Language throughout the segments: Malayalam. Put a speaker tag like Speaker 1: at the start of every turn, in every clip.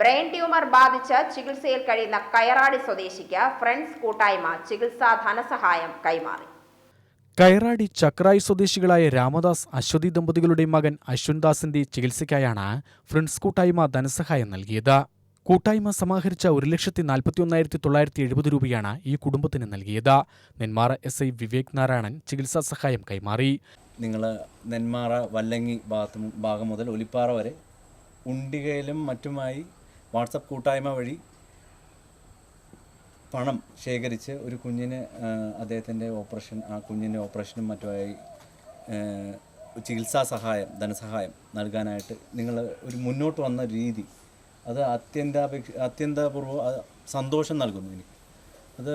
Speaker 1: ബ്രെയിൻ ട്യൂമർ ബാധിച്ച് ചികിത്സയിൽ കഴിയുന്ന കയറാടി സ്വദേശിക്ക് ഫ്രണ്ട്സ് കൂട്ടായ്മ ചികിത്സാ ധനസഹായം കൈമാറി.
Speaker 2: കയറാടി ചക്രായി സ്വദേശികളായ രാമദാസ് അശ്വതി ദമ്പതികളുടെ മകൻ അശ്വൻദാസിന്റെ ചികിത്സയ്ക്കായാണ് ഫ്രണ്ട്സ് കൂട്ടായ്മ ധനസഹായം നൽകിയത്. കൂട്ടായ്മ സമാഹരിച്ച ഒരു ലക്ഷത്തി നാൽപ്പത്തി ഒന്നായിരത്തി തൊള്ളായിരത്തി എഴുപത് രൂപയാണ് ഈ കുടുംബത്തിന് നൽകിയത്. നെന്മാറ എസ് ഐ വിവേക് നാരായണൻ ചികിത്സാ സഹായം കൈമാറി.
Speaker 3: നിങ്ങൾ നെന്മാറ വല്ലങ്ങി ഭാഗത്ത് ഭാഗം മുതൽ ഒലിപ്പാറ വരെ ഉണ്ടികയിലും മറ്റുമായി വാട്സപ്പ് കൂട്ടായ്മ വഴി പണം ശേഖരിച്ച് ഒരു കുഞ്ഞിന് അദ്ദേഹത്തിന്റെ ഓപ്പറേഷൻ ആ കുഞ്ഞിന്റെ ഓപ്പറേഷനും മറ്റുമായി ചികിത്സാ സഹായം ധനസഹായം നൽകാനായിട്ട് നിങ്ങൾ ഒരു മുന്നോട്ട് വന്ന രീതി അത് അത്യന്താപേക്ഷ അത്യന്താപൂർവം സന്തോഷം നൽകുന്നു എനിക്ക്. അത്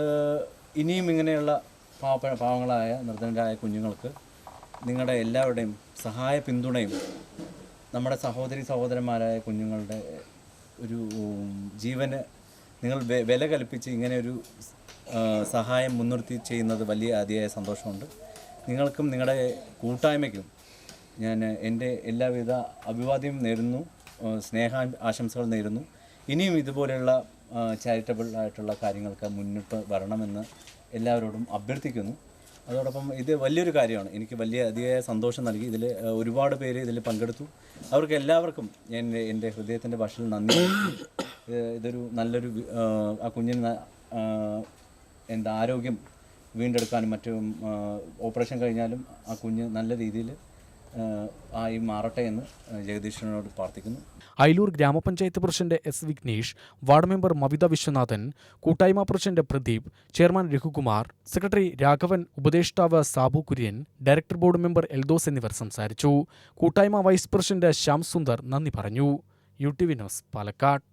Speaker 3: ഇനിയും ഇങ്ങനെയുള്ള പാവ പാവങ്ങളായ നിർധനരായ കുഞ്ഞുങ്ങൾക്ക് നിങ്ങളുടെ എല്ലാവരുടെയും സഹായ പിന്തുണയും നമ്മുടെ സഹോദരി സഹോദരന്മാരായ കുഞ്ഞുങ്ങളുടെ ഒരു ജീവന് നിങ്ങൾ വില കൽപ്പിച്ച് ഇങ്ങനെ ഒരു സഹായം മുൻനിർത്തി ചെയ്യുന്നത് വലിയ അതിയായ സന്തോഷമുണ്ട്. നിങ്ങൾക്കും നിങ്ങളുടെ കൂട്ടായ്മയ്ക്കും ഞാൻ എന്റെ എല്ലാവിധ അഭിവാദ്യം നേരുന്നു സ്നേഹ ആശംസകൾ നേരുന്നു. ഇനിയും ഇതുപോലെയുള്ള ചാരിറ്റബിൾ ആയിട്ടുള്ള കാര്യങ്ങൾക്ക് മുന്നിട്ട് വരണമെന്ന് എല്ലാവരോടും അഭ്യർത്ഥിക്കുന്നു. അതോടൊപ്പം ഇത് വലിയൊരു കാര്യമാണ്. എനിക്ക് വലിയ അതിയായ സന്തോഷം നൽകി. ഇതിൽ ഒരുപാട് പേര് ഇതിൽ പങ്കെടുത്തു. അവർക്ക് എല്ലാവർക്കും ഞാൻ എന്റെ ഹൃദയത്തിന്റെ ഭാഷയിൽ നന്ദി. ഇത് ഇതൊരു നല്ലൊരു ആ കുഞ്ഞിന് എന്താ ആരോഗ്യം വീണ്ടെടുക്കാനും മറ്റും ഓപ്പറേഷൻ കഴിഞ്ഞാലും ആ കുഞ്ഞ് നല്ല രീതിയിൽ ആയി മാറട്ടെ എന്ന് ജഗദീശ്വരനോട് പ്രാർത്ഥിക്കുന്നു.
Speaker 2: അയലൂർ ഗ്രാമപഞ്ചായത്ത് president S Vignesh ward member Mavitha Viswanathan കൂട്ടായ്മ president Pradeep chairman Raghukumar secretary Raghavan ഉപദേഷ്ടാവ് Sabu Kurian director board member Eldhose എന്നിവർ സംസാരിച്ചു. കൂട്ടായ്മ വൈസ് പ്രസിഡന്റ് ശ്യാം സുന്ദർ നന്ദി പറഞ്ഞു. U T V news Palakkad.